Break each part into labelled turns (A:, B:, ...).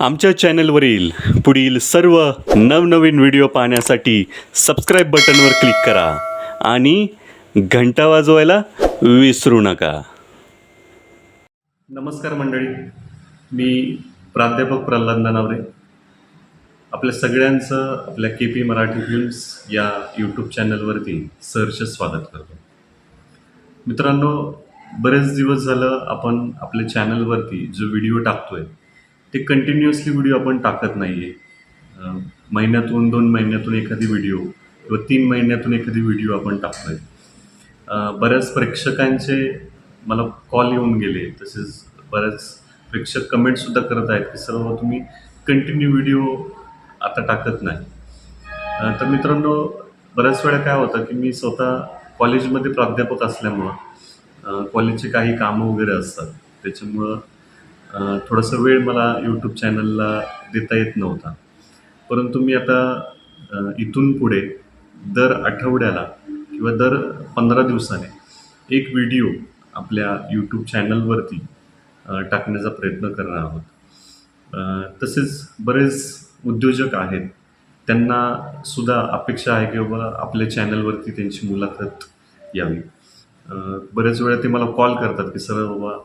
A: आमच्या चॅनलवरील पुढील सर्व नवनवीन व्हिडिओ पाहण्यासाठी सबस्क्राईब बटनवर क्लिक करा आणि घंटा वाजवायला विसरू नका. नमस्कार मंडळी. मी प्राध्यापक प्रल्हाद नानावरे. आपल्या सगळ्यांचं आपल्या के पी मराठी फिल्म्स या यूट्यूब चॅनलवरती सहर्ष स्वागत करतो. मित्रांनो बरेच दिवस झालं आपण आपल्या चॅनलवरती जो व्हिडिओ टाकतोय ते कंटिन्युअसली व्हिडिओ आपण टाकत नाही आहे महिन्यातून दोन महिन्यातून एखादी व्हिडिओ किंवा तीन महिन्यातून एखादी व्हिडिओ आपण टाकतोय. आहे बऱ्याच प्रेक्षकांचे मला कॉल येऊन गेले. तसेच बऱ्याच प्रेक्षक कमेंटसुद्धा करत आहेत की सर्व तुम्ही कंटिन्यू व्हिडिओ आता टाकत नाही. तर मित्रांनो बऱ्याच वेळा काय होतं की मी स्वतः कॉलेजमध्ये प्राध्यापक असल्यामुळं कॉलेजचे काही कामं वगैरे असतात. त्याच्यामुळं थोडासा वेळ मला यूट्यूब चॅनलला देता येत नव्हता. परंतु मी आता इथून पुढे दर आठवड्याला किंवा दर पंधरा दिवसाने एक व्हिडिओ आपल्या यूट्यूब चॅनलवरती टाकण्याचा प्रयत्न करणार आहोत. तसेच बरेच उद्योजक आहेत. त्यांना सुद्धा अपेक्षा आहे की बाबा आपल्या चॅनलवरती त्यांची मुलाखत यावी. बऱ्याच वेळा ते मला कॉल करतात की सर बाबा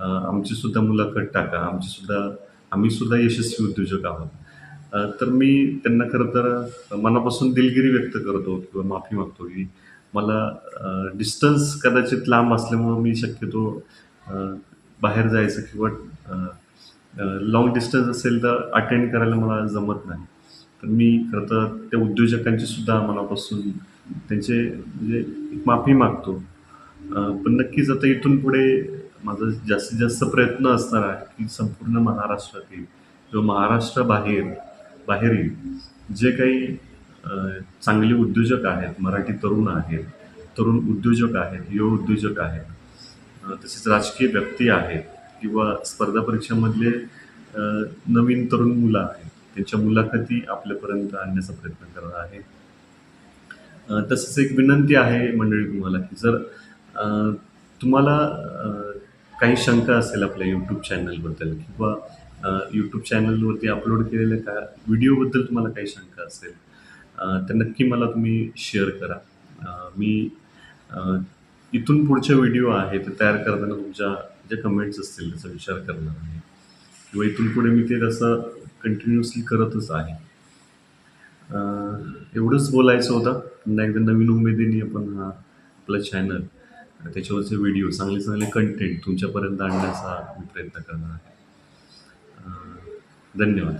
A: आमची सुद्धा मुलाखत टाका. आमची सुद्धा आम्ही सुद्धा यशस्वी उद्योजक आहोत. तर मी त्यांना खरं तर मनापासून दिलगिरी व्यक्त करतो किंवा माफी मागतो की मला डिस्टन्स कदाचित लांब असल्यामुळं मी शक्यतो बाहेर जायचं किंवा लॉंग डिस्टन्स असेल तर अटेंड करायला मला जमत नाही. तर मी खरं तर त्या उद्योजकांची सुद्धा मनापासून त्यांचे म्हणजे माफी मागतो. पण नक्कीच आता इथून पुढे माझा जास्तीत जास्त प्रयत्न असणार आहे की संपूर्ण महाराष्ट्रातील किंवा महाराष्ट्राबाहेर बाहेरील जे काही चांगले उद्योजक आहेत मराठी तरुण आहेत तरुण उद्योजक आहेत युवा उद्योजक आहेत तसेच राजकीय व्यक्ती आहेत किंवा स्पर्धा परीक्षामधले नवीन तरुण मुलं आहेत त्यांच्या मुलाखती आपल्यापर्यंत आणण्याचा प्रयत्न करणार आहे. तसेच तसंच एक विनंती आहे मंडळी तुम्हाला की जर तुम्हाला काही शंका असेल आपल्या यूट्यूब चॅनलबद्दल किंवा यूट्यूब चॅनलवरती अपलोड केलेल्या का व्हिडिओबद्दल तुम्हाला काही शंका असेल तर नक्की मला तुम्ही शेअर करा. मी इथून पुढचे व्हिडिओ आहे ते तयार करताना तुमच्या ज्या कमेंट्स असतील त्याचा विचार करणार आहे. किंवा इथून पुढे मी ते तसं कंटिन्युअसली करतच आहे. एवढंच बोलायचं होतं. पुन्हा एकदा नवीन उमेदीने आपण हा आपलं चॅनल त्याच्यावरचे व्हिडिओ चांगले चांगले कंटेंट तुमच्यापर्यंत आणण्याचा मी प्रयत्न करणार. आहे धन्यवाद.